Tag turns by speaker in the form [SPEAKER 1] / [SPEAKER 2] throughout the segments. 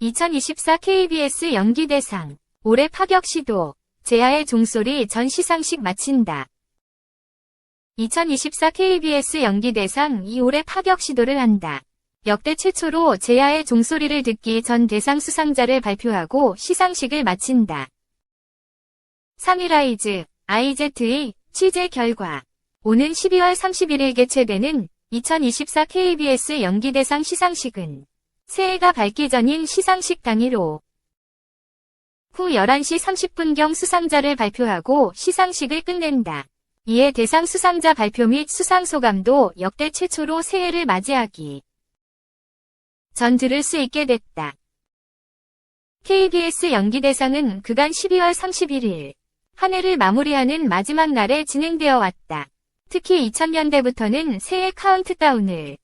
[SPEAKER 1] 2024 KBS 연기대상 올해 파격 시도 제아의 종소리 전 시상식 마친다. 2024 KBS 연기대상 이 올해 파격 시도를 한다. 역대 최초로 제아의 종소리를 듣기 전 대상 수상자를 발표하고 시상식을 마친다. 3위라이즈, IZ의 취재 결과 오는 12월 31일 개최되는 2024 KBS 연기대상 시상식은 새해가 밝기 전인 시상식 당일 오후 11시 30분경 수상자를 발표하고 시상식을 끝낸다. 이에 대상 수상자 발표 및 수상 소감도 역대 최초로 새해를 맞이하기 전 들을 수 있게 됐다. KBS 연기대상은 그간 12월 31일 한 해를 마무리하는 마지막 날에 진행되어 왔다. 특히 2000년대부터는 새해 카운트다운을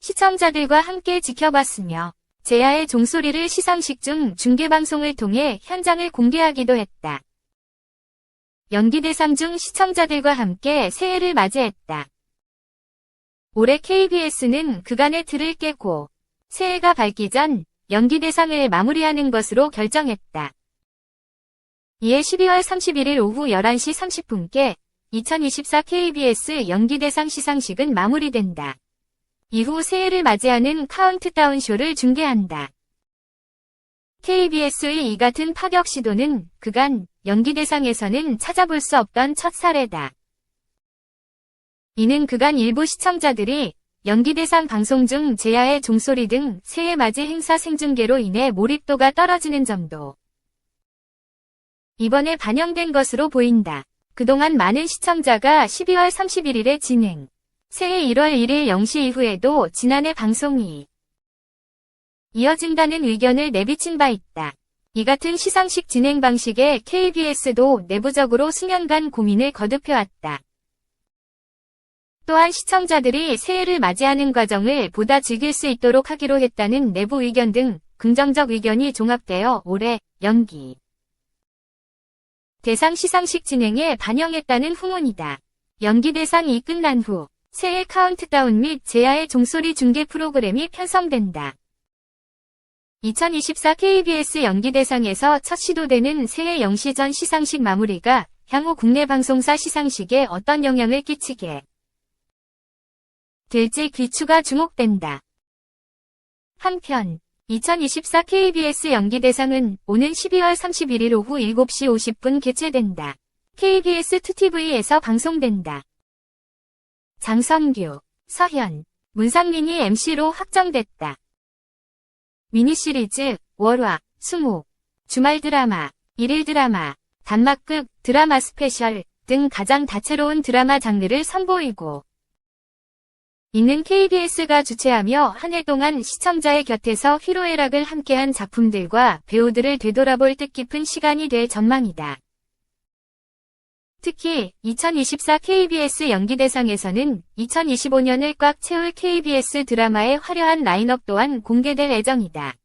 [SPEAKER 1] 시청자들과 함께 지켜봤으며 제야의 종소리를 시상식 중 중계방송을 통해 현장을 공개하기도 했다. 연기대상 중 시청자들과 함께 새해를 맞이했다. 올해 KBS는 그간의 틀을 깨고 새해가 밝기 전 연기대상을 마무리하는 것으로 결정했다. 이에 12월 31일 오후 11시 30분께 2024 KBS 연기대상 시상식은 마무리된다. 이후 새해를 맞이하는 카운트다운 쇼를 중계한다. KBS의 이 같은 파격 시도는 그간 연기 대상에서는 찾아볼 수 없던 첫 사례다. 이는 그간 일부 시청자들이 연기 대상 방송 중 제야의 종소리 등 새해 맞이 행사 생중계로 인해 몰입도가 떨어지는 점도 이번에 반영된 것으로 보인다. 그동안 많은 시청자가 12월 31일에 진행, 새해 1월 1일 0시 이후에도 지난해 방송이 이어진다는 의견을 내비친 바 있다. 이 같은 시상식 진행 방식에 KBS도 내부적으로 수년간 고민을 거듭해왔다. 또한 시청자들이 새해를 맞이하는 과정을 보다 즐길 수 있도록 하기로 했다는 내부 의견 등 긍정적 의견이 종합되어 올해 연기 대상 시상식 진행에 반영했다는 후문이다. 연기 대상이 끝난 후 새해 카운트다운 및 제야의 종소리 중계 프로그램이 편성된다. 2024 KBS 연기대상에서 첫 시도되는 새해 0시 전 시상식 마무리가 향후 국내 방송사 시상식에 어떤 영향을 끼치게 될지 귀추가 주목된다. 한편 2024 KBS 연기대상은 오는 12월 31일 오후 7시 50분 개최된다. KBS 2TV에서 방송된다. 장선규, 서현, 문상민이 MC로 확정됐다. 미니시리즈, 월화, 수목, 주말 드라마, 일일 드라마, 단막극, 드라마 스페셜 등 가장 다채로운 드라마 장르를 선보이고 이는 KBS가 주최하며 한 해 동안 시청자의 곁에서 희로애락을 함께한 작품들과 배우들을 되돌아볼 뜻깊은 시간이 될 전망이다. 특히 2024 KBS 연기대상에서는 2025년을 꽉 채울 KBS 드라마의 화려한 라인업 또한 공개될 예정이다.